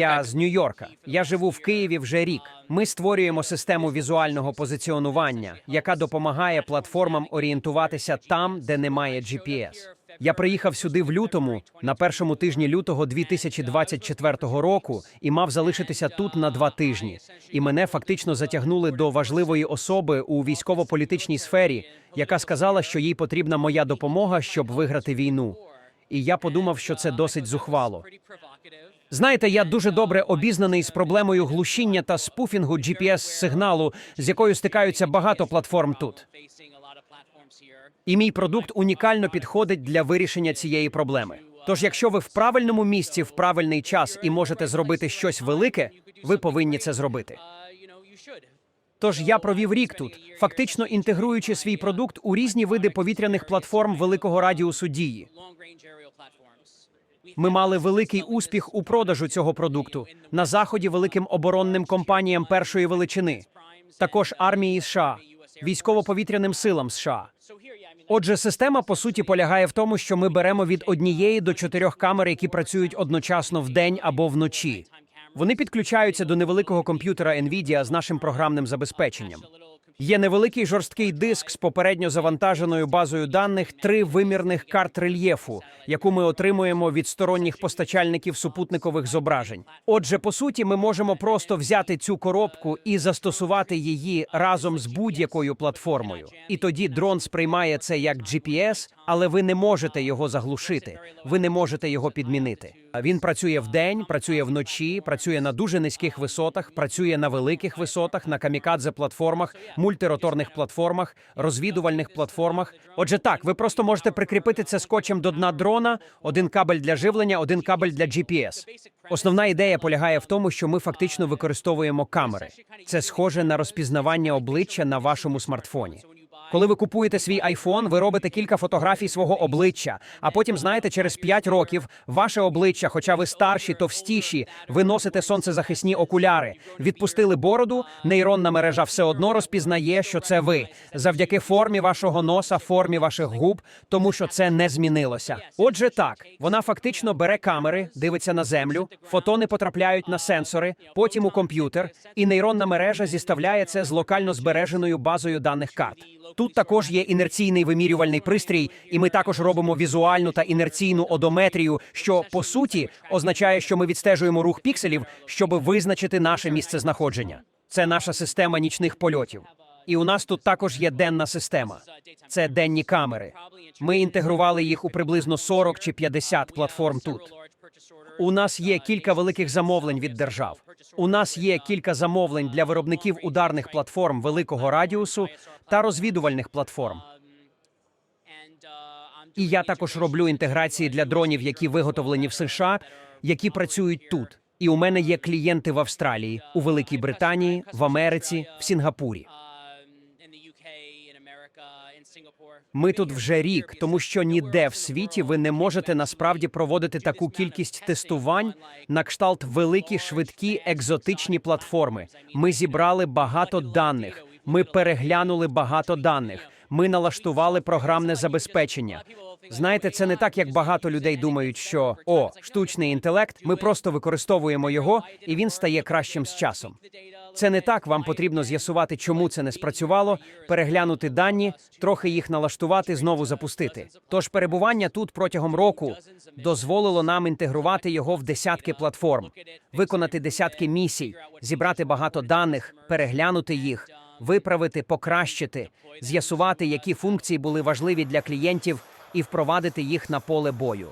Я з Нью-Йорка. Я живу в Києві вже рік. Ми створюємо систему візуального позиціонування, яка допомагає платформам орієнтуватися там, де немає GPS. Я приїхав сюди в лютому на першому тижні лютого 2024 року і мав залишитися тут на два тижні. І мене фактично затягнули до важливої особи у військово-політичній сфері, яка сказала, що їй потрібна моя допомога, щоб виграти війну. І я подумав, що це досить зухвало. Знаєте, я дуже добре обізнаний з проблемою глушіння та спуфінгу GPS-сигналу, з якою стикаються багато платформ тут. І мій продукт унікально підходить для вирішення цієї проблеми. Тож, якщо ви в правильному місці в правильний час і можете зробити щось велике, ви повинні це зробити. Тож я провів рік тут, фактично інтегруючи свій продукт у різні види повітряних платформ великого радіусу дії. Ми мали великий успіх у продажу цього продукту на заході великим оборонним компаніям першої величини, також армії США, військово-повітряним силам США. Отже, система по суті полягає в тому, що ми беремо від однієї до чотирьох камер, які працюють одночасно вдень або вночі. Вони підключаються до невеликого комп'ютера NVIDIA з нашим програмним забезпеченням. Є невеликий жорсткий диск з попередньо завантаженою базою даних три вимірних карт рельєфу, яку ми отримуємо від сторонніх постачальників супутникових зображень. Отже, по суті, ми можемо просто взяти цю коробку і застосувати її разом з будь-якою платформою. І тоді дрон сприймає це як GPS, але ви не можете його заглушити, ви не можете його підмінити. Він працює вдень, працює вночі, працює на дуже низьких висотах, працює на великих висотах, на камікадзе платформах, мультироторних платформах, розвідувальних платформах. Отже, так, ви просто можете прикріпити це скотчем до дна дрона, один кабель для живлення, один кабель для GPS. Основна ідея полягає в тому, що ми фактично використовуємо камери. Це схоже на розпізнавання обличчя на вашому смартфоні. Коли ви купуєте свій айфон, ви робите кілька фотографій свого обличчя, а потім, знаєте, через 5 років ваше обличчя, хоча ви старші, товстіші, ви носите сонцезахисні окуляри, відпустили бороду, нейронна мережа все одно розпізнає, що це ви, завдяки формі вашого носа, формі ваших губ, тому що це не змінилося. Отже, так, вона фактично бере камери, дивиться на землю, фотони потрапляють на сенсори, потім у комп'ютер, і нейронна мережа зіставляє це з локально збереженою базою даних карт. Тут також є інерційний вимірювальний пристрій, і ми також робимо візуальну та інерційну одометрію, що по суті означає, що ми відстежуємо рух пікселів, щоб визначити наше місце знаходження. Це наша система нічних польотів. І у нас тут також є денна система. Це денні камери. Ми інтегрували їх у приблизно 40 чи 50 платформ тут. У нас є кілька великих замовлень від держав. У нас є кілька замовлень для виробників ударних платформ великого радіусу та розвідувальних платформ. І я також роблю інтеграції для дронів, які виготовлені в США, які працюють тут. І у мене є клієнти в Австралії, у Великій Британії, в Америці, в Сінгапурі. Ми тут вже рік, тому що ніде в світі ви не можете насправді проводити таку кількість тестувань на кшталт великі, швидкі, екзотичні платформи. Ми зібрали багато даних. Ми переглянули багато даних. Ми налаштували програмне забезпечення. Знаєте, це не так, як багато людей думають, що о, штучний інтелект. Ми просто використовуємо його, і він стає кращим з часом. Це не так. Вам потрібно з'ясувати, чому це не спрацювало, переглянути дані, трохи їх налаштувати, знову запустити. Тож перебування тут протягом року дозволило нам інтегрувати його в десятки платформ, виконати десятки місій, зібрати багато даних, переглянути їх, виправити, покращити, з'ясувати, які функції були важливі для клієнтів, і впровадити їх на поле бою.